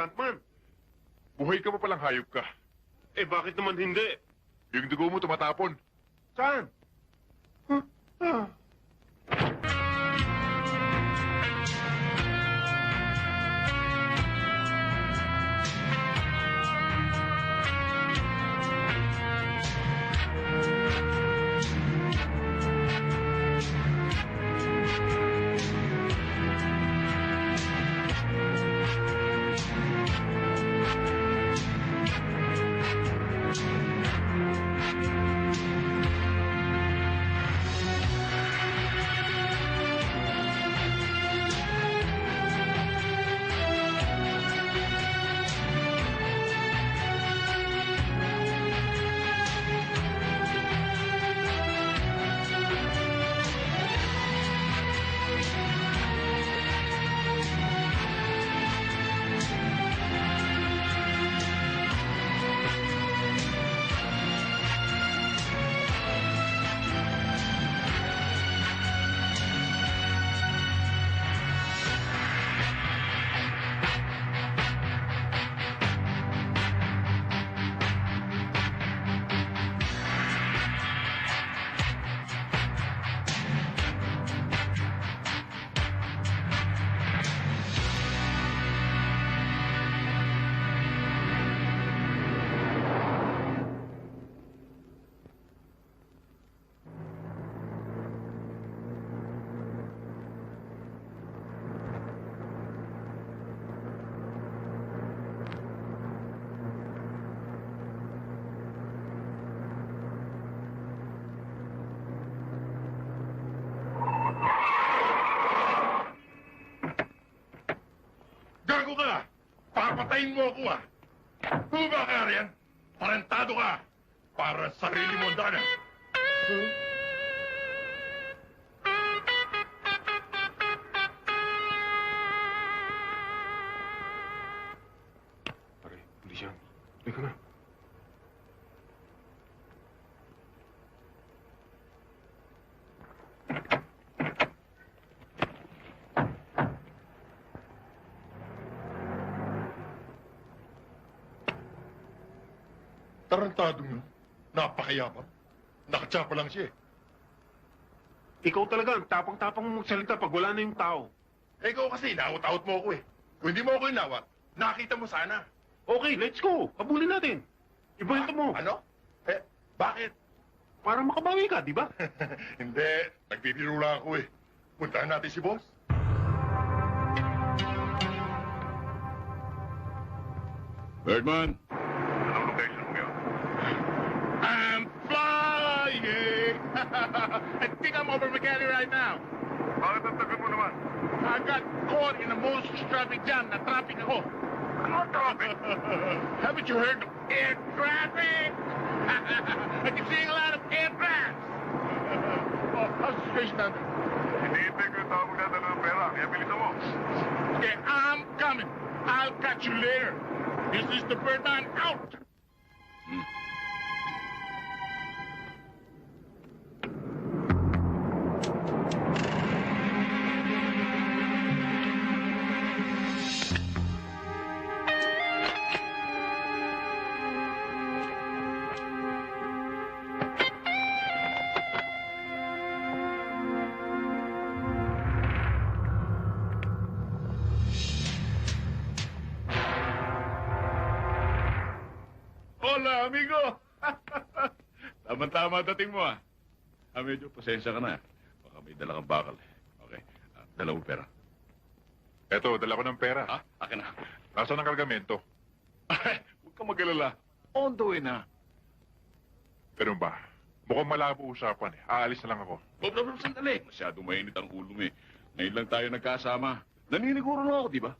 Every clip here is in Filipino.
stuntman. Buhay ka pa palang hayop ka. Eh, bakit naman hindi? Yung dugo mo tumatapon. Saan? Huh? Ah. Papatayin mo ako ah! Huba ka riyan! Parentado ka! Para sa sarili mo dana! Pare, yan. Teka na. Tarantado mo. Napakayabang. Nakatsapa lang siya eh. Ikaw talaga, ang tapang-tapang mo magsalita pag wala na yung tao. Eh, ikaw kasi, inawat-awat mo ako eh. Kung hindi mo ako inawat, nakita mo sana. Okay, let's go. Habulin natin. Ibento mo. Ano? Eh, bakit? Para makabawi ka, di ba? hindi, nagbibiro lang ako eh. Puntahan natin si boss. Birdman, I think I'm over McKinney right now. Bakit ang tagal mo naman? I got caught in the most traffic jam. Na-traffic ako. Ano traffic? Haven't you heard of air traffic? I keep seeing a lot of aircrafts. oh, how's the situation down there? Hinihintay ko yung tao magdadala ng pera. Kaya bilisan mo. Okay, I'm coming. I'll catch you later. This is the Birdman out. Hola, amigo! Tama-tama dating mo, ah. Ah, medyo pasensya ka na. Baka may dala kang bakal. eh. Okay. Ah, dala mo pera. Eto, dala ko ng pera. Ha? Akin na. Nasaan ang kargamento? Ay, Huwag kang magalala. On the way na. Ganun ba? Mukhang malabo usapan eh. Aalis na lang ako. Bob, Bob, Bob, sandali. Masyadong mainit ang ulo mo eh. Ngayon lang tayo nagkasama. Naniniguro na ako, di ba?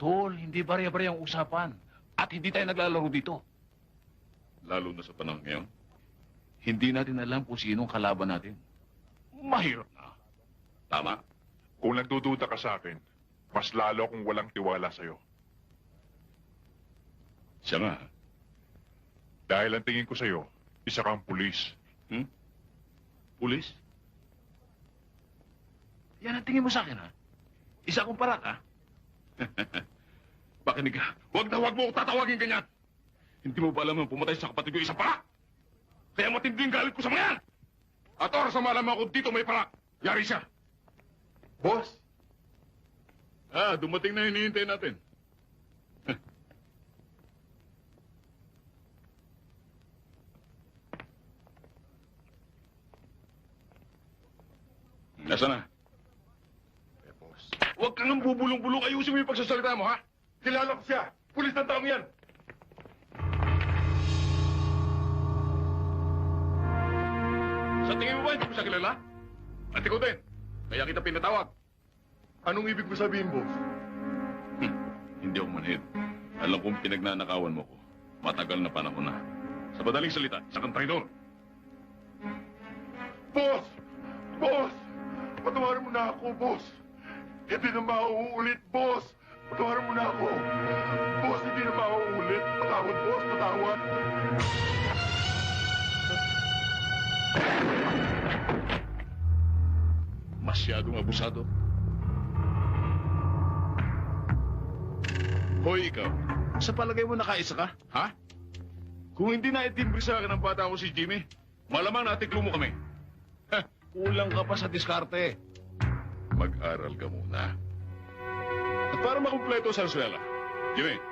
Tol, hindi barya-barya ang usapan. At hindi tayo naglalaro dito. Lalo na sa panahon ngayon. Hindi natin alam kung sino ang kalaban natin. Mahirap na. Tama? Kung nagdududa ka sa akin, mas lalo akong walang tiwala sa'yo. Siya nga. Dahil ang tingin ko sa'yo, isa kang pulis. Hmm? Pulis? Yan ang tingin mo sa akin, ha? Isa akong parak, ha? Pakinig ka. Huwag na huwag mo ako tatawagin ganyan. Hindi mo ba alam ang pumatay sa kapatid ko isa para? Kaya matindi yung galit ko sa mga yan. At oras na malaman ko dito may para. Yari siya. Boss, Ah, dumating na hinihintay natin. Nasaan na? eh, boss. Huwag kang bubulong-bulong. Ayusin mo yung pagsasalita mo, ha? Kilala ko siya. Pulis ng taong yan. Mo hindi ko siya kilala? At ikaw din. Kaya kita pinatawag. Anong ibig mo sabihin, boss? Hmm, hindi ako manhid. Alam kong pinagnanakawan mo ko. Matagal na panahon na. Sa madaling salita, sa kang traidor. Boss! Boss! Patawarin mo na ako, boss! Hindi na mauulit, boss! Masyadong abusado. Hoy, ikaw. Sa palagay mo nakaisa ka? Ha? Kung hindi na itimbre sa akin ng bata ko si Jimmy, malamang natiklo mo kami. Heh, kulang ka pa sa diskarte. Mag-aral ka muna. At para makumpleto sa eskwela, Jimmy,